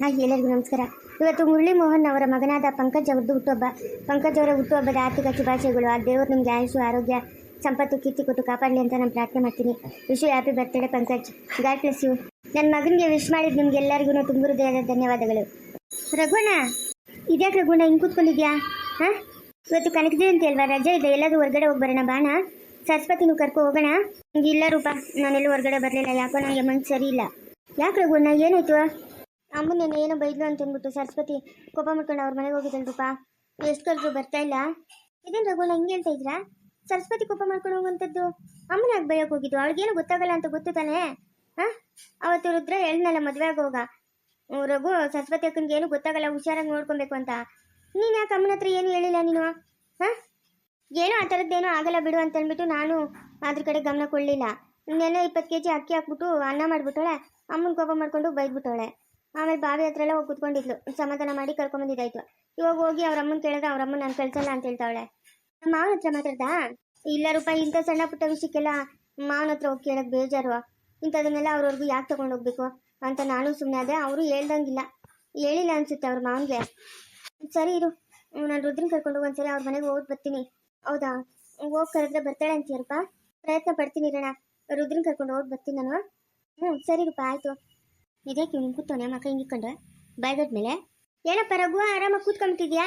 ಹಾಗೆ ಎಲ್ಲರಿಗೂ ನಮಸ್ಕಾರ. ಇವತ್ತು ಮುರಳಿ ಮೋಹನ್ ಅವರ ಮಗನಾದ ಪಂಕಜ್ ಅವ್ರದ್ದು ಹುಟ್ಟುಹಬ್ಬ. ಪಂಕಜ್ ಅವರ ಹುಟ್ಟುಹಬ್ಬದ ಆರ್ಥಿಕ ಶುಭಾಶಯಗಳು. ಆ ದೇವರು ನಿಮಗೆ ಆಯುಷು ಆರೋಗ್ಯ, ಸಂಪತ್ತು ಕೀರ್ತಿ ಕೊಟ್ಟು ಕಾಪಾಡಲಿ ಅಂತ ನಾನು ಪ್ರಾರ್ಥನೆ ಮಾಡ್ತೀನಿ. Wish happy birthday Pankaj. God bless you. ನನ್ನ ಮಗನಿಗೆ ವಿಶ್ ಮಾಡಿದ ನಿಮ್ಗೆಲ್ಲರಿಗೂ ತುಂಬ ಹೃದಯದ ಧನ್ಯವಾದಗಳು. ರಘುಣ ಇದ್ಯಾಕೆ ರಘುಣ ಹಿಂಗೆ ಕೂತ್ಕೊಂಡಿದ್ಯಾ? ಹಾಂ? ಇವತ್ತು ಕನಕ ಜಯಂತಿ ರಜೆ ಇದೆ. ಎಲ್ಲಾದರೂ ಹೊರಗಡೆ ಹೋಗಿ ಬರೋಣ ಬಾಣ ಸರಸ್ವತಿನೂ ಕರ್ಕೊ ಹೋಗೋಣ. ಇಲ್ಲ ರೂಪ, ನಾನೆಲ್ಲೂ ಹೊರಗಡೆ ಬರಲಿಲ್ಲ. ಯಾಕೋ ನನಗೆ ಮನ್ಸು ಸರಿ ಇಲ್ಲ. ಯಾಕೆ ರಘುಣ್ಣ ಏನಾಯ್ತು? ಅಮ್ಮನ ಏನೋ ಬೈದ್ಲು ಅಂತ ಅಂದ್ಬಿಟ್ಟು ಸರಸ್ವತಿ ಕೋಪ ಮಾಡ್ಕೊಂಡು ಅವ್ರ ಮನೆಗೆ ಹೋಗಿದ್ದಲ್ ರೂಪ. ಎಷ್ಟು ಕರೆದ್ರು ಬರ್ತಾ ಇಲ್ಲ? ಇದೇನು ರಘು ಹಿಂಗೆ ಹೇಳ್ತಾ ಇದ್ರಾ? ಸರಸ್ವತಿ ಕೋಪ ಮಾಡ್ಕೊಂಡು ಹೋಗುವಂಥದ್ದು ಅಮ್ಮನ ಯಾಕೆ ಬೈಯಕ್ಕೆ ಹೋಗಿದ್ದು ಅವಳಿಗೇನು ಗೊತ್ತಾಗಲ್ಲ ಅಂತ ಗೊತ್ತು ತಾನೇ? ಹಾಂ? ಅವತ್ತು ರುದ್ರ ಹೇಳ್ನಲ್ಲ ಮದುವೆ ಹ್ಮ್, ರಘು ಸರಸ್ವತಿ ಅಕ್ಕನಿಗೆ ಏನು ಗೊತ್ತಾಗಲ್ಲ ಹುಷಾರಾಗಿ ನೋಡ್ಕೊಬೇಕು ಅಂತ. ನೀನು ಯಾಕೆ ಅಮ್ಮನ ಹತ್ರ ಏನು ಹೇಳಿಲ್ಲ ನೀನು? ಹಾಂ? ಏನು ಆ ಥರದ್ದೇನೋ ಆಗಲ್ಲ ಬಿಡು ಅಂತ ಅಂದ್ಬಿಟ್ಟು ನಾನು ಅದ್ರ ಕಡೆ ಗಮನ ಕೊಡಲಿಲ್ಲ. ಇನ್ನೆಲ್ಲ ಇಪ್ಪತ್ತು ಕೆ ಜಿ ಅಕ್ಕಿ ಹಾಕ್ಬಿಟ್ಟು ಅನ್ನ ಮಾಡಿಬಿಟ್ಟವಳೆ ಅಮ್ಮನ ಕೋಪ ಮಾಡ್ಕೊಂಡು ಬೈದ್ಬಿಟ್ಟವಳೆ ಆಮೇಲೆ ಬಾವಿ ಹತ್ರ ಎಲ್ಲ ಹೋಗಿ ಕುತ್ಕೊಂಡಿದ್ಲು. ಸಮಾಧಾನ ಮಾಡಿ ಕರ್ಕೊಂಬಂದಿದ್ದಾಯ್ತು ಇವಾಗ ಹೋಗಿ ಅವ್ರ ಅಮ್ಮನ ಕೇಳಿದ್ರೆ ಅವ್ರ ಅಮ್ಮ ನಾನು ಕಳ್ಸಲ್ಲ ಅಂತ ಹೇಳ್ತಾವಳೆ. ನಮ್ಮ ಮಾವನ ಹತ್ರ ಮಾತಾಡ್ದಾ? ಇಲ್ಲ ರೂಪಾಯಿ ಇಂಥ ಸಣ್ಣ ಪುಟ್ಟ ವಿಷಯಕ್ಕೆಲ್ಲ ಮಾವನ ಹತ್ರ ಹೋಗಿ ಕೇಳೋಕೆ ಬೇಜಾರು. ಇಂಥದನ್ನೆಲ್ಲ ಅವ್ರವ್ರಿಗೂ ಯಾಕೆ ಹೋಗ್ಬೇಕು ಅಂತ ನಾನು ಸುಮ್ಮನೆ ಅದೇ ಅವರು ಹೇಳ್ದಂಗಿಲ್ಲ. ಹೇಳಿಲ್ಲ ಅನ್ಸುತ್ತೆ ಅವ್ರ ಮಾವನಿಗೆ. ಸರಿ ಇರು ನಾನು ರುದ್ರನ್ ಕರ್ಕೊಂಡು ಒಂದ್ಸರಿ ಅವ್ರ ಮನೆಗೆ ಹೋಗಿ ಬರ್ತೀನಿ. ಹೌದಾ? ಹೋಗಿ ಕರೆದ್ರೆ ಬರ್ತಾಳೆ ಅಂತೀಯಪ್ಪ ಪ್ರಯತ್ನ ಪಡ್ತೀನಿ ಇರೋಣ ರುದ್ರನ್ ಕರ್ಕೊಂಡು ಹೋಗಿ ಬರ್ತೀನಿ ನಾನು. ಹ್ಞೂ ಸರಿ ರೂಪ, ಆಯಿತು. ಇದಕ್ಕೆ ಇವ್ನು ಕೂತವನೆ? ಮಕ್ಕ ಹಿಂಗೆ ಬಾಯ್ಗಟ್ ಮೇಲೆ ಏನಪ್ಪ ರಘು, ಆರಾಮಾಗಿ ಕೂತ್ಕೊಂಬಿಟ್ಟಿದ್ಯಾ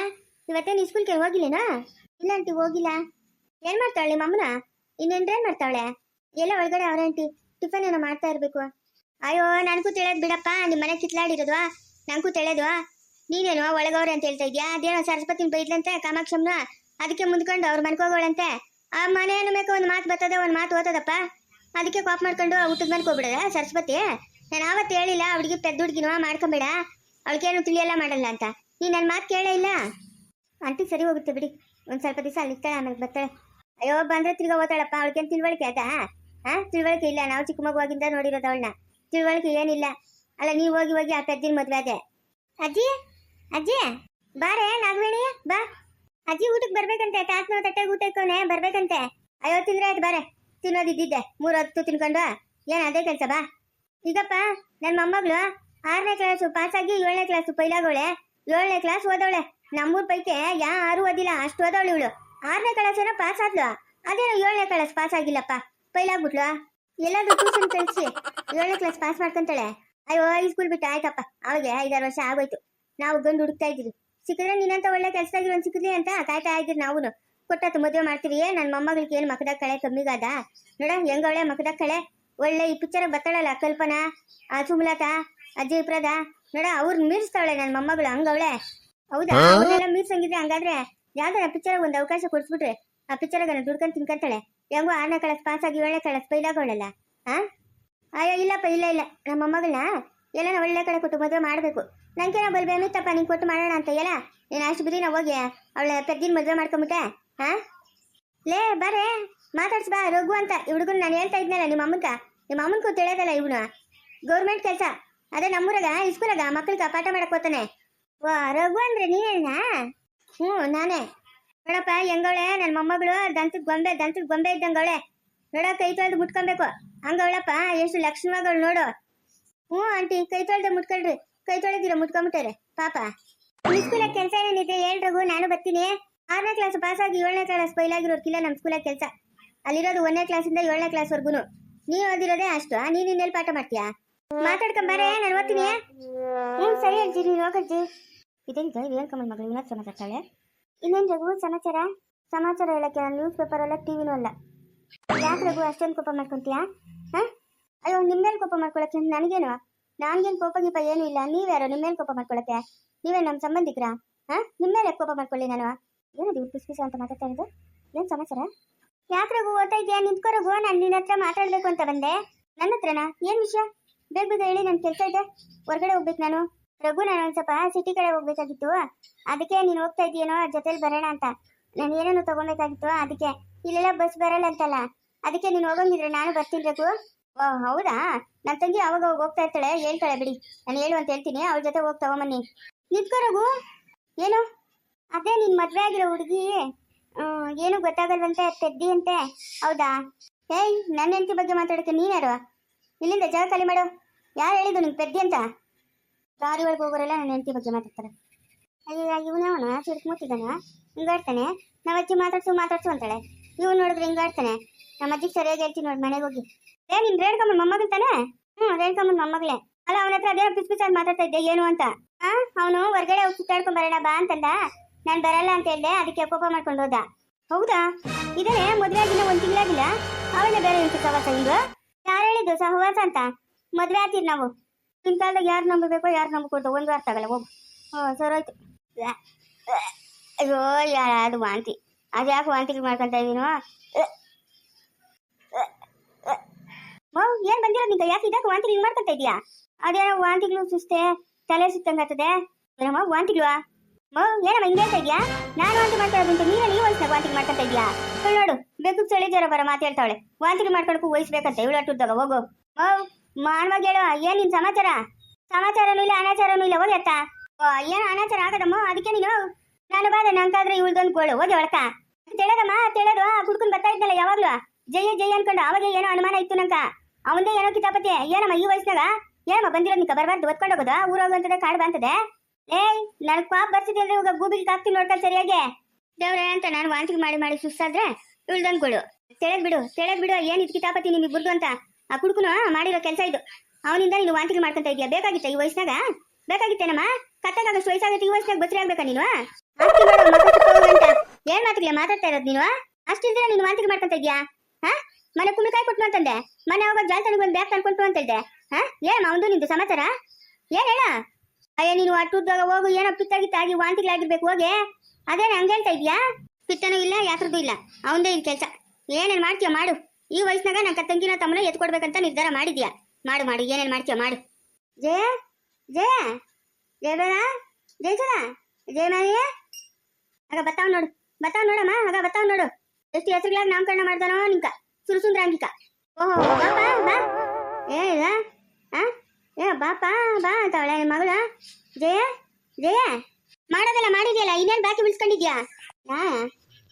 ಇವತ್ತೇನು ಸ್ಕೂಲ್ಗೆ ಹೋಗಿಲ್ಲೇನಾ? ಇಲ್ಲ ಆಂಟಿ, ಹೋಗಿಲ್ಲ. ಏನು ಮಾಡ್ತಾಳೆ ಮಮ್ಮನ ಇನ್ನೇನ್ರೇನು ಮಾಡ್ತಾಳೆ? ಎಲ್ಲ ಒಳಗಡೆ ಅವ್ರ ಆಂಟಿ. ಟಿಫನ್ ಏನೋ ಮಾಡ್ತಾ ಇರಬೇಕು. ಅಯ್ಯೋ, ನನಗೂ ತಿಳಿಯೋದು ಬಿಡಪ್ಪ. ನಿಮ್ಮ ಮನೆ ಕಿತ್ಲಾಡಿರೋದು. ನನಗೂ ತಿಳಿಯೋದು ನೀನೇನು ಒಳಗವ್ರೆ ಅಂತ ಹೇಳ್ತಾ ಇದ್ಯಾ? ಅದೇನೋ ಸರಸ್ವತಿನ ಬೈದ್ಲಂತೆ, ಕಾಮಾಕ್ಷಮ್ನ? ಅದಕ್ಕೆ ಮುಂದ್ಕೊಂಡು ಅವ್ರ ಮನೆಗೆ ಹೋಗೋಳಂತೆ. ಆ ಮನೆ ಮೇಲೆ ಒಂದು ಮಾತು ಬರ್ತದೆ, ಒಂದು ಮಾತು ಓದ್ತದಪ್ಪ ಅದಕ್ಕೆ ಕಾಪ್ ಮಾಡ್ಕೊಂಡು ಊಟದ ಮನೆಗೆ ಹೋಗ್ಬಿಡದ ಸರಸ್ವತಿ? ನಾನು ಆವತ್ತು ಹೇಳಿಲ್ಲ, ಅವಳಿಗೆ ಪೆದ್ದ ಹುಡುಗಿನೋ ಮಾಡ್ಕೊಂಬೇಡ. ಅವಳಿಗೇನು ತಿಳಿಯಲ್ಲ ಮಾಡಲ್ಲ ಅಂತ. ನೀ ನನ್ನ ಮಾತು ಕೇಳೇ ಇಲ್ಲ? ಆಂಟಿ ಸರಿ ಹೋಗುತ್ತೆ ಬಿಡಿ. ಒಂದು ಸ್ವಲ್ಪ ದಿವಸ ಅಲ್ಲಿ ಇರ್ತಾಳೆ, ಆಮೇಲೆ ಬರ್ತಾಳೆ. ಅಯ್ಯೋ, ಬಂದ್ರೆ ತಿರ್ಗಾ ಓದ್ತಾಳಪ್ಪ ಅವಳಿಗೇನು ತಿಳುವಳಿಕೆ ಆಯ್ತಾ? ಹಾ? ತಿಳುವಳಿಕೆ ಇಲ್ಲ, ನಾವು ಚಿಕ್ಕ ಮಗುವಾಗಿಂದ ನೋಡಿರೋದು ಅವಳನ್ನ. ತಿಳುವಳಿಕೆ ಏನಿಲ್ಲ. ಅಲ್ಲ, ನೀವು ಹೋಗಿ ಹೋಗಿ ಆ ಪೆದ್ದಿನ ಮದುವೆ ಅದೇ ಅಜ್ಜಿ? ಅಜ್ಜಿ? ಬಾರೆ, ನಾಗವೇಣಿ, ಬಾ. ಅಜ್ಜಿ ಊಟಕ್ಕೆ ಬರ್ಬೇಕಂತೆ. ತಾತನ ತಟ್ಟೆಗೆ ಊಟ ಇಕ್ಕೋನೆ ಬರ್ಬೇಕಂತೆ. ಅಯ್ಯೋ, ತಿಂದ್ರೆ ಆಯ್ತು, ಬಾರೆ. ತಿನ್ನೋದಿದ್ದಿದ್ದೆ. ಮೂರು ಹೊತ್ತು ತಿನ್ಕೊಂಡು. ಏನ್ ಅದೇ ಕೆಲಸ, ಬಾ. ಈಗಪ್ಪ ನನ್ ಮೊಮ್ಮಗಳು ಆರನೇ ಕ್ಲಾಸು ಪಾಸಾಗಿ ಏಳನೇ ಕ್ಲಾಸು ಪೈಲಾಗೋಳೆ. ಏಳನೇ ಕ್ಲಾಸ್ ಓದವಳೆ ನಮ್ಮೂರ್ ಪೈಕೆ ಯಾರು ಓದಿಲ್ಲ, ಅಷ್ಟು ಓದೋಳು ಇವಳು. ಆರನೇ ಕ್ಲಾಸ್ ಏನೋ ಪಾಸ್ ಆದ್ಲು. ಅದೇನೋ ಏಳನೇ ಕ್ಲಾಸ್ ಪಾಸ್ ಆಗಿಲ್ಲಪ್ಪ. ಪೈಲಾಗ್ಬಿಟ್ಲು? ಎಲ್ಲಾದ್ರೂ ಟ್ಯೂಷನ್ ಕಳಿಸಿ. ಏಳನೇ ಕ್ಲಾಸ್ ಪಾಸ್ ಮಾಡ್ಕೊಂತಾಳೆ. ಅಯ್ಯೋ, ಈ ಸ್ಕೂಲ್ ಬಿಟ್ಟು ಆಯ್ತಪ್ಪ. ಅವಾಗ ಐದಾರು ವರ್ಷ ಆಗೋಯ್ತು. ನಾವು ಗಂಡು ಹುಡುಕ್ತಾ ಇದ್ದೀವಿ. ಸಿಕ್ಕಿದ್ರೆ ನೀನಂತ ಒಳ್ಳೆ ಕೆಲಸ ಒಂದು ಸಿಕ್ಕಿದ್ಲಿ ಅಂತ ಕಾಯ್ತಾ ಇದ್ದೀರಿ ನಾವು ಕೊಟ್ಟತ್ತು ಮದುವೆ ಮಾಡ್ತೀವಿ. ನನ್ನ ಮೊಮ್ಮಗಳಿಗೆ ಏನು ಮಕದ ಕಳೆ ಕಮ್ಮಿಗಾದ ನೋಡ ಹೆಂಗವಳೆ ಮಕದ ಕಳೆ? ಒಳ್ಳೆ ಈ ಪಿಕ್ಚರ್ ಬರ್ತಾಳಲ್ಲ ಕಲ್ಪನಾ ಆ ಸುಮಲತಾ ಅಜ್ಜಿ ಪ್ರದಾ ನೋಡ ಅವ್ರನ್ನ ಮೀರಿಸ್ತಾವಳೆ ನನ್ನ ಮೊಮ್ಮಗಳು ಹಂಗವಳೆ. ಹೌದಾ? ಅವ್ರನ್ನೆಲ್ಲ ಮೀರ್ಸಂಗಿದ್ರೆ ಹಂಗಾದ್ರೆ ಯಾವ್ದಾರ ಪಿಕ್ಚರ್ ಒಂದು ಅವಕಾಶ ಕೊಡ್ಸ್ಬಿಟ್ರೆ ಆ ಪಿಕ್ಚರ್ಗ ದುಡ್ಕೊಂಡು ತಿನ್ಕೊಂತಾಳೆ. ಹೆಂಗೋ ಆರನೇ ಕಳಸ್ ಪಾಸ್ ಆಗಿ ಒಳ್ಳೆ ಕಳಸ್ ಪೈಲಾಗೋಳಲ್ಲ ಹಾ ಅಯ್ಯೋ ಇಲ್ಲಪ್ಪ ಇಲ್ಲ ಇಲ್ಲ. ನಮ್ಮ ಮೊಮ್ಮಗಳನ್ನ ಎಲ್ಲ ಒಳ್ಳೆ ಕಡೆ ಕೊಟ್ಟು ಮದುವೆ ಮಾಡಬೇಕು. ನಂಗೇನೋ ಬಲ್ ಬೇಮಿತ್ತಪ್ಪ ನಿಂಗೆ ಕೊಟ್ಟು ಮಾಡೋಣ ಅಂತ ಎಲ್ಲ ನೀನು ಅಷ್ಟು ನಾವು ಹೋಗಿ ಅವಳ ಪೆದ್ದಿನ ಮದುವೆ ಮಾಡ್ಕೊಂಬಿಟ್ಟೆ ಹಾ ಲೇ ಬಾರೆ ಮಾತಾಡ್ಸ್ ಬಾ ರಘು ಅಂತ. ಈ ಹುಡುಗನ್ ನಾನು ಹೇಳ್ತಾ ಇದ್ನಲ್ಲ ನಿಮ್ಮ ಅಮ್ಮನ್ಕ. ನಿಮ್ಮ ಅಮ್ಮನ್ಗೂ ತಿಳಿಯೋದಲ್ಲ ಇವನು? ಗೌರ್ಮೆಂಟ್ ಕೆಲಸ. ಅದೇ ನಮ್ಮೂರಾಗ ಇಸ್ಕೂಲಾಗ ಮಕ್ಳಿಗೆ ಪಾಠ ಮಾಡಕ್ ಹೋತಾನೆ. ವಾ, ರಘು ಅಂದ್ರೆ ನೀನೇನಾ ಹ್ಞೂ, ನಾನೇ. ನೋಡಪ್ಪ, ಹೆಂಗವಳೆ? ನನ್ನ ಮೊಮ್ಮಗಳು ದಂತದ ಗೊಂಬೆ ದಂತದ ಗೊಂಬೆ ಇದ್ದಂಗವಳೆ. ನೋಡ, ಕೈ ತೊಳೆದು ಮುಟ್ಕೊಬೇಕು. ಹಂಗವಳಪ್ಪ, ಎಷ್ಟು ಲಕ್ಷ್ಮಗಳು ನೋಡು. ಹ್ಞೂ, ಆಂಟಿ, ಕೈ ತೊಳೆದು ಮುಟ್ಕೊಳ್ರಿ. ಕೈ ತೊಳೆದಿರ ಮುಟ್ಕೊಂಬಿಟ್ಟಾರೆ ಪಾಪ. ಸ್ಕೂಲಾಗ ಕೆಲಸ ಏನೇನಿದೆ ಹೇಳ್ರಗು ನಾನು ಬರ್ತೀನಿ. ಆರನೇ ಕ್ಲಾಸ್ ಪಾಸ್ ಆಗಿ ಏಳನೇ ಕ್ಲಾಸ್ ಫೈಲ್ ಆಗಿರೋರ್ಕಿಲ್ಲ ನಮ್ಮ ಸ್ಕೂಲಾಗ ಕೆಲಸ. ಅಲ್ಲಿರೋದು ಒಂದನೇ ಕ್ಲಾಸಿಂದ ಏಳನೇ ಕ್ಲಾಸ್ವರೆಗೂ ನೀವು ಓದಿರೋದೇ ಅಷ್ಟು ನೀನ್ ಇನ್ನೆಲ್ಲಿ ಪಾಠ ಮಾಡ್ತೀಯಾ? ಮಾತಾಡ್ಕೊಂಬಾರೆ ನಾನು ಓದ್ತೀನಿ. ಹ್ಮ್, ಸರಿ ಅಜ್ಜಿ, ನೀನ್ ಹೋಗಜ್ಜಿ ಇದೇನಿದೆ ಏನು ಕಮಲ್ ಮಗಳು ಇನ್ನೊಂದು ಸಮಾಚಾರ? ಇನ್ನೇನ್ ರಘು, ಸಮಾಚಾರ? ಸಮಾಚಾರ ಹೇಳಕ್ಕೆ ನಾನು ನ್ಯೂಸ್ ಪೇಪರ್ ಅಲ್ಲ ಟಿವಿನೂ ಅಲ್ಲ. ಯಾಕೆ ರಘು ಅಷ್ಟೊಂದು ಕೋಪ ಮಾಡ್ಕೊಂತೀಯಾ? ಹಾ? ಅಯ್ಯೋ, ನಿಮ್ಮೇಲೆ ಕೋಪ ಮಾಡ್ಕೊಳಕ್ಕೆ ನನಗೇನು? ನನ್ಗೇನು ಕೋಪ ಗೀಪ ಏನೂ ಇಲ್ಲ. ನೀವ್ಯಾರೋ ನಿಮ್ಮೇಲೆ ಕೋಪ ಮಾಡ್ಕೊಳಕ್ಕೆ? ನೀವೇ ನಮ್ಮ ಸಂಬಂಧಿಕರಾ? ಹಾ? ನಿಮ್ಮೇಲೆ ಕೋಪ ಮಾಡ್ಕೊಳ್ಳಿ ನಾನು? ಏನದು ಪಿಸ ಅಂತ ಮಾತಾಡ್ತಾ ಇರೋದು? ಏನು ಸಮಾಚಾರ? ಯಾಕೆ ರಘು ಓದ್ತಾ ಇದೆಯಾ ನಿಂತ್ಕೋ ನಾನು ನಿನ್ನ ಹತ್ರ ಮಾತಾಡಬೇಕು ಅಂತ ಬಂದೆ. ನನ್ನ ಹತ್ರನಾ? ಏನು ವಿಷಯ? ಬೇಗ ಬೇಗ ಹೇಳಿ, ನನ್ ಕೆಲಸ ಇದೆ. ಹೊರಗಡೆ ಹೋಗ್ಬೇಕು ನಾನು. ರಘು, ನಾನು ಒಂದ್ ಸ್ವಲ್ಪ ಸಿಟಿ ಕಡೆ ಹೋಗ್ಬೇಕಾಗಿತ್ತು. ಅದಕ್ಕೆ ನೀನು ಹೋಗ್ತಾ ಇದೆಯೇನೋ ಜೊತೆಲಿ ಬರೋಣ ಅಂತ. ನಾನು ಏನೇನು ತಗೊಬೇಕಾಗಿತ್ತು, ಅದಕ್ಕೆ. ಇಲ್ಲೆಲ್ಲ ಬಸ್ ಬರಲ್ಲ ಅಂತಲ್ಲ. ಅದಕ್ಕೆ ನೀನು ಹೋಗಂಗಿದ್ರೆ ನಾನು ಬರ್ತೀನಿ ರಘು. ಓ, ಹೌದಾ? ನನ್ ತಂಗಿ ಅವಾಗ ಅವಾಗ ಹೋಗ್ತಾ ಇರ್ತಾಳೆ. ಹೇಳ್ತಾಳೆ ಬಿಡಿ. ನಾನು ಹೇಳು ಅಂತ ಹೇಳ್ತೀನಿ. ಅವ್ರ ಜೊತೆ ಹೋಗಿ ತಗೊಂಬನ್ನಿ. ನಿಂತ್ಕೋ ರಘು. ಏನು? ಅದೇ ನಿನ್ ಮದ್ವೆ ಆಗಿರೋ ಹುಡುಗಿ. ಏನು ಗೊತ್ತಾಗಲ್ವಂತೆ ತೆದ್ದಿ ಅಂತೆ. ಹೌದಾ? ಏಯ್ ನನ್ನ ಹೆಂಡತಿ ಬಗ್ಗೆ ಮಾತಾಡಕ್ಕೆ ನೀನ್ಯಾರು? ಇಲ್ಲಿಂದ ಜಾಗ ಖಾಲಿ ಮಾಡು. ಯಾರು ಹೇಳಿದ್ದು ನಿಂಗೆ ತೆದ್ದಿ ಅಂತ? ದಾರಿ ಒಳಗೆ ಹೋಗೋರೆಲ್ಲ ನನ್ನ ಹೆಂಡತಿ ಬಗ್ಗೆ ಮಾತಾಡ್ತಾರೆ. ಅಯ್ಯ ಅವನು ಚಿಡ್ಕ್ ಮುತ್ತಿದ್ದಾನೆ ಹಿಂಗಾಡ್ತಾನೆ ನಮ್ಮ ಅಜ್ಜಿ ಮಾತಾಡ್ಸು ಮಾತಾಡ್ಸು ಅಂತಾಳೆ. ಇವ್ನು ನೋಡಿದ್ರೆ ಹಿಂಗಾಡ್ತಾನೆ ನಮ್ಮ ಅಜ್ಜಿಗೆ ಸರಿಯಾಗಿ ಹೇಳ್ತೀನಿ ನೋಡಿ ಮನೆಗೆ ಹೋಗಿ. ಏ, ನಿನ್ ರೇಣುಕಮ್ಮನ ಮೊಮ್ಮಗನ್ ತಾನೆ? ಹ್ಞೂ ರೇಣುಕಮ್ಮನ ಮೊಮ್ಮಗಳೇ. ಅಲ್ಲ, ಅವನ ಹತ್ರ ಅದೇ ಪಿಸ್ ಪಿಸ್ ಮಾತಾಡ್ತಾ ಇದ್ದೆ, ಏನು ಅಂತ? ಆ, ಅವನು ಹೊರಗಡೆ ಹೋಗಿ ಸುತ್ತಾಡ್ಕೊಂಡ್ ಬರೋಣ, ಬಾ ಅಂತಂದ. ನಾನು ಬರಲ್ಲ ಅಂತ ಹೇಳ್ದೆ, ಅದಕ್ಕೆ ಕೋಪ ಮಾಡ್ಕೊಂಡು ಹೋದ. ಹೌದಾ? ಇದೇ ಮದುವೆ ಆಗಿಲ್ಲ ಒಂದು ತಿಂಗಳಾಗಿಲ್ಲ? ಅವನೇ ಬೇರೆ ಇತ್ತು ಸಹವಾಸ ಇದು ಯಾರು ಹೇಳಿದ್ದು ಸಹವಾಸ ಅಂತ? ಮದುವೆ ಆಗ್ತೀರಿ ನಾವು. ನಿಮ್ಮ ಕಾಲದಾಗ ಯಾರು ನಂಬಬೇಕೋ ಯಾರು ನಂಬಕೊಡ್ದು ಒಂದು ವಾರ ತಗಲ್ಲ ಹೋಗು. ಹ್ಞೂ ಸರೋಯ್ತು ಅಯ್ಯೋ, ಯಾರು ಅದು ವಾಂತಿ? ಅದು ಯಾಕೆ ವಾಂತಿ ಮಾಡ್ಕೊಂತ ಇದೀನೋ? ಏನು ಬಂದಿರೋ ನಿಂಗೆ? ಯಾಕೆ ಇದಕ್ಕೆ ವಾಂತಿ ಹಿಂಗೆ ಮಾಡ್ಕೊಂತ ಇದೆಯಾ? ಅದೇನೋ ವಾಂತಿಗಳು ಸುಸ್ತೆ, ತಲೆ ಸುತ್ತಂಗಾಗ್ತದೆ ಏನಮ್ಮ, ವಾಂತಿಗಳು? ಮೋ ಏನಮ್ಮ ಹಿಂಗೆ ಹೇಳ್ತಾ ಇದೀಯಾ? ನಾನು ವಾಂತಿ ಮಾಡ್ತಾ ಇರೋದು ನೀನು ಈ ವಯಸ್ಸಿನಾಗ ವಾಂತಿ ಮಾಡ್ಕೊಂತ ಇದೀಯಾ? ಹೇಳಿ ನೋಡು. ಬೇಕು ಚಳಿ ಜ್ವರ ಬರ ಮಾತಾಡ್ತಾವಳೆ ವಾಂತಿ ಮಾಡ್ಕೊಳಕ್ಕೂ ವಹಿಸ್ಬೇಕಂತ. ಇವಳು ಅಟ್ಟುದ್ದಾಗ ಹೋಗು. ಮೋ ಮಾನವಾಗಿ ಹೇಳು. ಏನ್ ನಿನ್ ಸಮಾಚಾರ? ಸಮಾಚಾರನೂ ಇಲ್ಲ ಅನಾಚಾರನೂ ಇಲ್ಲ ಹೋಗಿ ಅತ್ತ ಓ, ಏನು ಅನಾಚಾರ ಆಗದಮ್ಮ? ಅದಕ್ಕೆ ನೀನು? ನಾನು ಬಾದೆ ನಂಗಾದ್ರೆ ಇವಳ್ದೊಂದು ಗೋಳು. ಹೋಗಿ ಒಳಕ ತಿಳಿದಮ್ಮ ತಿಳಿದು. ಕುಡ್ಕೊಂಡು ಬರ್ತಾ ಇದ್ದಲ್ಲ ಯಾವಾಗ್ಲೂ? ಜಯ ಜಯ ಅನ್ಕೊಂಡು ಅವಾಗ ಏನೋ ಅನುಮಾನ ಇತ್ತು ನಂಕ ಅವಂದೇ ಏನೋ ಕಿತಾಪತಿ. ಏನಮ್ಮ ಈ ವಯಸ್ಸಿನಾಗ ಏನಮ್ಮ ಬಂದಿರೋ ನಿಕ ಬರಬಾರ್ದು ಒತ್ಕೊಂಡು ಹೋಗೋದು? ಊರೋಗಂತದೆ ಕಾಡ್ ಬಂತದೆ? ಏಯ್! ನನಗೆ ಪಾಪ ಬರ್ತಿದೆ ಅಂದ್ರೆ ಇವಾಗ ಗೂಬಿಗೆ ಹಾಕ್ತೀನಿ ನೋಡ್ಕೊಂಡು ಸರಿಯಾಗಿ. ದೇವ್ರೆ ಅಂತ ನಾನು ವಾಂತಿ ಮಾಡಿ ಮಾಡಿ ಸುಸ್ತಾದ್ರೆ ಇವಳ್ದೊಂದು ತೆಳದ್ ಬಿಡು ತೆಳದ್ ಬಿಡು, ಏನ್ ಇದ್ ಕಿತಾಪತಿ ಬುರ್ದು ಅಂತ. ಆ ಕುಡುಕುನು ಮಾಡಿರೋ ಕೆಲಸ ಇದು. ಅವನಿಂದ ನೀನು ವಾಂತಿ ಮಾಡ್ಕೊಂತ ಇದೀಯ? ಬೇಕಾಗಿತ್ತ ಈ ವಯಸ್ಸಿನಾಗ? ಬೇಕಾಗಿತ್ತೇನಮ್ಮ? ಕತ್ತಾಗಷ್ಟು ವಯಸ್ಸಾಗುತ್ತೆ, ಈ ವಯಸ್ಸಿನಾಗ ಬಚ್ಚರಿ ಆಗ್ಬೇಕಾ ನೀನು? ಏನ್ ಮಾತಿಗೆ ಮಾತಾಡ್ತಾ ಇರೋದು ನೀನು? ಅಷ್ಟಿದ್ರೆ ನೀನು ವಾಂತಿ ಮಾಡ್ಕೊಂತ ಇದೀಯಾ? ಹಾ? ಮನೆ ಕುಂಬಳಕಾಯಿ ಕೊಟ್ಟು ಅಂತಂದೆ. ಮನೆ ಅವಾಗ ಜಾಲ್ತನಿಗೆ ಬಂದು ಬ್ಯಾಗ್ ತಂದ್ಕೊಂತು ಅಂತ ಇದ್ದೆ. ಹಾ? ಏನಮ್ಮ ಒಂದು ನಿಂದು ಸಮಾಚಾರ? ಏನ್ ಹೇಳ? ಅಯ್ಯ, ನೀನು ಅಟ್ಟುದ್ದಾಗ ಹೋಗು, ಏನೋ ಪಿತ್ತಾಗಿತ್ತಾಗಿ ವಾಂತಿಗಳಾಗಿರ್ಬೇಕು, ಹೋಗಿ. ಅದೇನು ಹಂಗೆ ಹೇಳ್ತಾ ಇದೀಯಾ? ಪಿತ್ತನೂ ಇಲ್ಲ ಯಾತ್ರದ್ದು ಇಲ್ಲ. ಅವಂದೇ ಇದು ಕೆಲಸ. ಏನೇನು ಮಾಡ್ತೀಯ ಮಾಡು. ಈ ವಯಸ್ಸಿನಾಗ ನನ್ನ ತಂಗಿನ ತಮ್ಮನ ಎತ್ಕೊಡ್ಬೇಕಂತ ನಿರ್ಧಾರ ಮಾಡಿದ್ಯಾ? ಮಾಡು ಮಾಡು, ಏನೇನು ಮಾಡ್ತೀಯಾ ಮಾಡು. ಜಯ ಜಯ. ಜಯ ಬೇಡ ಜಯಚಲ ಜಯ ಮಾರಿಯೇ ಆಗ ಬತ್ತಾವ್ ನೋಡು. ಬತ್ತಾವ್ ನೋಡಮ್ಮ, ಆಗ ಬತ್ತಾವ್ ನೋಡು. ಎಷ್ಟು ಹೆಸರುಗಳಾಗಿ ನಾಮಕರಣ ಮಾಡ್ದಾನೋ ನಿಂಕ. ಸುರಸುಂದ್ರಾಂಗಿಕ. ಓಹೋ ಬಾಪ ಬಾ ಅಂತವಳೆ ನಿಮ್ಮ ಮಗಳ ಜಯ ಜಯ ಮಾಡೋದಲ್ಲ ಮಾಡಿದ್ಯಲ್ಲ ಇನ್ನೇನು ಬಾಕಿ ಬಿಡಿಸ್ಕೊಂಡಿದ್ಯಾ ನಾ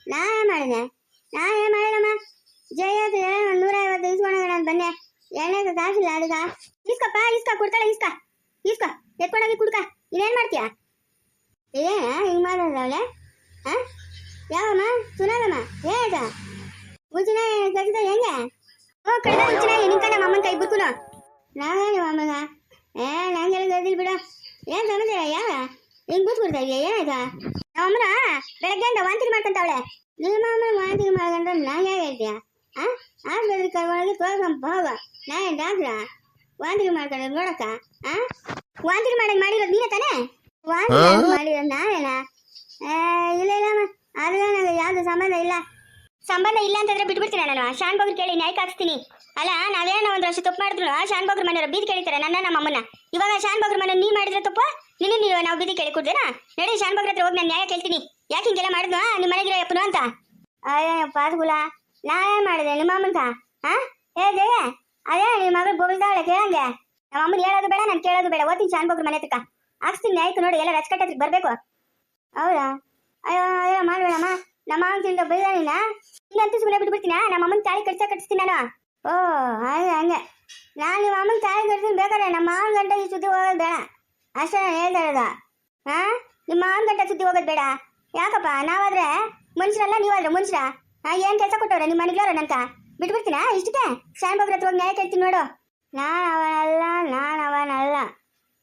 ನಾ ಏನ್ ಮಾಡಿದೆ ನಾ ಏನ್ ಮಾಡಿದಮ್ಮ ಜಯ ಒಂದು ನೂರ ಐವತ್ತು ಇಸ್ಕೊಂಡೋಗ ನಾನು ಬಂದೆ ಎಣ್ಣೆಗೆ ಕಾಸಿಲ್ಲ ಅದಕ್ಕ ಇಸ್ಕಪ್ಪ ಇಸ್ಕ ಕೊಡ್ತಾಳೆ ಇಸ್ಕ ಇಸ್ಕ ಎತ್ಕೊಂಡೋಗಿ ಕುಡ್ಕ ಇನ್ನೇನ್ ಮಾಡ್ತೀಯ ಏ ಹಿಂಗ್ ಮಾಡೋದವಳೆ ಹಾ ಯಾವಮ್ಮ ಸುನಾದಮ್ಮ ಏದ ಉಚಿನ ಕಟ್ಟಿದ ಹೆಂಗೆ ಓ ಕಡಿದ ಉಚಿನ ನಿಂಕ ನಮ್ಮ ಅಮ್ಮನ ಕೈ ಬಿಡ್ಕುನು ನಾವೇ ನಿಮ್ಮ ಅಮ್ಮಗ ಏ ನಂಗೆಲ್ಲ ಗದಿಲ್ ಬಿಡು ಏನ್ ಸಮಾಚಾರ ಯಾವ ಹಿಂಗ್ ಬಿಟ್ಬಿಡ್ತಾ ಇದೆಯಾ ಏನಾಯ್ತಾ ನಮ್ಮ ಅಮ್ಮನ ಬೆಳಗ್ಗೆಯಿಂದ ವಾಂತಿ ಮಾಡ್ಕೊಂತಾವಳೆ ನಿಮ್ಮ ಅಮ್ಮನ ವಾಂತಿ ಮಾಡ್ಕೊಂಡ್ರೆ ನಂಗೆ ಹೇಳ್ತೀಯ ಆ ಆಸ್ಪತ್ರೆ ಕರ್ಕೊಂಡೋಗಿ ತೋರ್ಸ್ಕೊಂಡ್ ಹೋಗ ನಾನೇ ಡಾಕ್ಟ್ರ ವಾಂತಿ ಮಾಡ್ಕೊಂಡ್ರೆ ನೋಡಕ್ಕ ಆ ವಾಂತಿ ಮಾಡಂಗ್ ಮಾಡಿರೋದು ನೀನೇ ತಾನೇ ವಾಂತಿ ಮಾಡಿರೋದು ನಾನೇನಾ ಏ, ಇಲ್ಲ ಇಲ್ಲಮ್ಮ ಅದು ನನಗೆ ಯಾವ್ದು ಸಂಬಂಧ ಇಲ್ಲ ಸಂಬಂಧ ಇಲ್ಲ ಅಂತಂದ್ರೆ ಬಿಟ್ಬಿಡ್ತೀನಿ ನಾನು ಶಾನ್ ಬಗ್ರು ಕೇಳಿ ನ್ಯಾಯ ಹಾಕ್ಸ್ತೀನಿ. ಅಲ್ಲ, ನಾವೇನೋ ಒಂದು ವರ್ಷ ತಪ್ಪು ಮಾಡಿದ್ರು ಶಾನ್ ಬಗ್ರ ಮನೆಯವರು ಬೀದಿ ಕೇಳಿತಾರೆ ನನ್ನ ನಮ್ಮ ಅಮ್ಮನ ಇವಾಗ ಶಾನ್ ಬಗ್ರ ಮನೆ ನೀ ಮಾಡಿದ್ರೆ ತಪ್ಪು, ನಿನ್ನ ನೀವು ನಾವು ಬೀದಿ ಕೇಳಿ ಕೊಡ್ದೇನಾ? ನಡಿ, ಶಾನ್ ಬಗ್ರ ಹತ್ರ ಹೋಗಿ ನಾನು ನ್ಯಾಯ ಕೇಳ್ತೀನಿ. ಯಾಕೆ ಹಿಂಗೆಲ್ಲ ಮಾಡಿದ್ನು, ನಿಮ್ಮ ಮನೆಗಿರೋ ಯಪ್ಪನು ಅಂತ. ಅಯ್ಯಪ್ಪ ನಾನೇ ಮಾಡಿದೆ, ನಿಮ್ಮ ಅಮ್ಮನ್ಕ ಹಾ ಏ ಅದೇ ನಿಮ್ಮ ಮಗಳು ಬೋಗಿದಾಳೆ ಕೇಳಂಗೆ? ನಮ್ಮ ಅಮ್ಮನ ಹೇಳೋದು ಬೇಡ, ನಾನು ಕೇಳೋದು ಬೇಡ. ಓದ್ತೀನಿ ಶಾನ್ ಬಗ್ರ ಮನೆ ಹತ್ರಕ್ಕ. ಹಾಕ್ಸ್ತೀನಿ ನ್ಯಾಯಕ್ಕೆ ನೋಡಿ, ಎಲ್ಲ ರಚಕಟ್ಟಕ್ಕೆ ಬರಬೇಕು. ಹೌದಾ? ಅಯ್ಯೋ ಅಯ್ಯೋ, ಮಾಡ್ಬೇಡಮ್ಮ. ನಮ್ಮ ಮಾವನಿಂದ ಬೈದಾನಿನ ಹಿಂಗಂತೂ ಸುಮ್ಮನೆ ಬಿಟ್ಬಿಡ್ತೀನ? ನಮ್ಮ ಅಮ್ಮನ ತಾಳಿ ಕಟ್ಸ ಕಟ್ಟಿಸ್ತೀನಿ ನಾನು. ಓ, ಹಾಗೆ, ಹಂಗೆ. ನಾನು ನಿಮ್ಮ ಅಮ್ಮನ ತಾಳಿ ಕಟ್ತೀನಿ ಬೇಕಾದ್ರೆ ನಮ್ಮ ಮಾವನ ಗಂಟೆ ಈ ಸುದ್ದಿ ಹೋಗೋದು ಬೇಡ. ಅಷ್ಟೇ ನಾನು ಹೇಳ್ತಾ ಇರೋದು. ನಿಮ್ಮ ಮಾವನ ಗಂಟೆ ಸುದ್ದಿ ಹೋಗೋದು ಬೇಡ. ಯಾಕಪ್ಪ? ನಾವಾದ್ರೆ ಮನುಷ್ಯರಲ್ಲ, ನೀವಾದ್ರೆ ಮನುಷ್ಯರ? ಏನ್ ಕೆಲಸ ಕೊಟ್ಟವ್ರೆ? ನಿಮ್ಮ ಮನೆಗ್ಲವ್ರ ನಂತ ಬಿಟ್ಬಿಡ್ತೀನ? ಇಷ್ಟಕ್ಕೆ? ಶಾನ್ ಹತ್ರ ಹೋಗಿ ನ್ಯಾಯ ಕೇಳ್ತೀನಿ ನೋಡು. ನಾನು ಅವನಲ್ಲ ನಾನು ಅವನಲ್ಲ.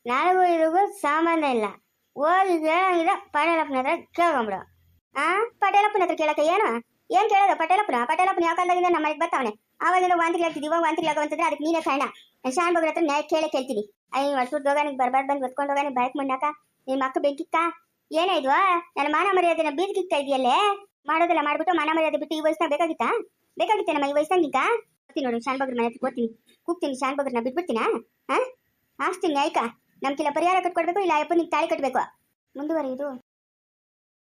ನನಗೂ ಇದಕ್ಕೂ ಸಂಬಂಧ ಇಲ್ಲ. ಹೋಗಿ ಕೇಳಂಗಿಲ್ಲ ಪಟೇಲಪ್ಪನ ಹತ್ರ ಕೇಳ್ಕೊಂಬಿಡು. ಆ? ಪಟೇಲಪ್ಪನ ಹತ್ರ ಕೇಳಕ್ಕೆ ಏನು? ಏನ್ ಕೇಳೋದು? ಪಟೇಲಪ್ಪನ? ಪಟೇಲಪ್ಪನ ಯಾವ ಕಾಲದಾಗಿಂದ ನಮ್ಮ ಮನೆಗೆ ಬರ್ತಾವನೆ? ಆವಾಗಿಂದ ವಾಂತಿಗಳಾಗ್ತಿದ್ವಿ ಇವಾಗ ಅಂತಂದ್ರೆ ಅದಕ್ಕೆ ನೀನೇ ಕಾರಣ. ಶಾನ್ ಬಗ್ರ ಹತ್ರ ನ್ಯಾಯ ಕೇಳೇ ಕೇಳ್ತೀನಿ. ಅಯ್ಯ ವರ್ಷದ ಹೋಗಾನಿಗೆ ಬರ್ಬಾರ್ದು ಬಂದು ಹೊತ್ಕೊಂಡು ಹೋಗಾನಿ ಬೈಕ್ ಮಣ್ಣಾಕ ನಿಮ್ಮ ಅಕ್ಕ ಬೆಂಕಿಕ್ಕ? ಏನಾಯ್ತು ನನ್ನ ಮಾನ ಮರ್ಯಾದೆನ ಬೀದಿಗಿಕ್ತಾ ಇದೆಯಲ್ಲೇ ಮಾಡೋದೆಲ್ಲ ಮಾಡ್ಬಿಟ್ಟು ಮಾನ ಮರ್ಯಾದೆ ಬಿಟ್ಟು ಈ ವಯಸ್ಸಿನಾಗ ಬೇಕಾಗಿತ್ತಾ? ಬೇಕಾಗಿತ್ತೆ ನಮ್ಮ ಈ ವಯಸ್ಸಿನಾಗ ನಿಂಕ ಬರ್ತೀನಿ ನೋಡಿ ಶಾನ್ ಬಗ್ರ ಮನೆ ಹತ್ರ ಕೂಗ್ತೀನಿ ಶಾನ್ ಬಗ್ರನ್ನ ಬಿಟ್ಬಿಡ್ತೀನಾ? ಹಾ ಹಾಕ್ತೀನಿ ನ್ಯಾಯಕ. ನಮ್ಗೆಲ್ಲ ಪರಿಹಾರ ಕಟ್ಕೊಡ್ಬೇಕು, ಇಲ್ಲ ಅಯ್ಯಪ್ಪ ನಿಂಗೆ ತಾಳಿ ಕಟ್ಟಬೇಕು ಮುಂದುವರಿಯುದು.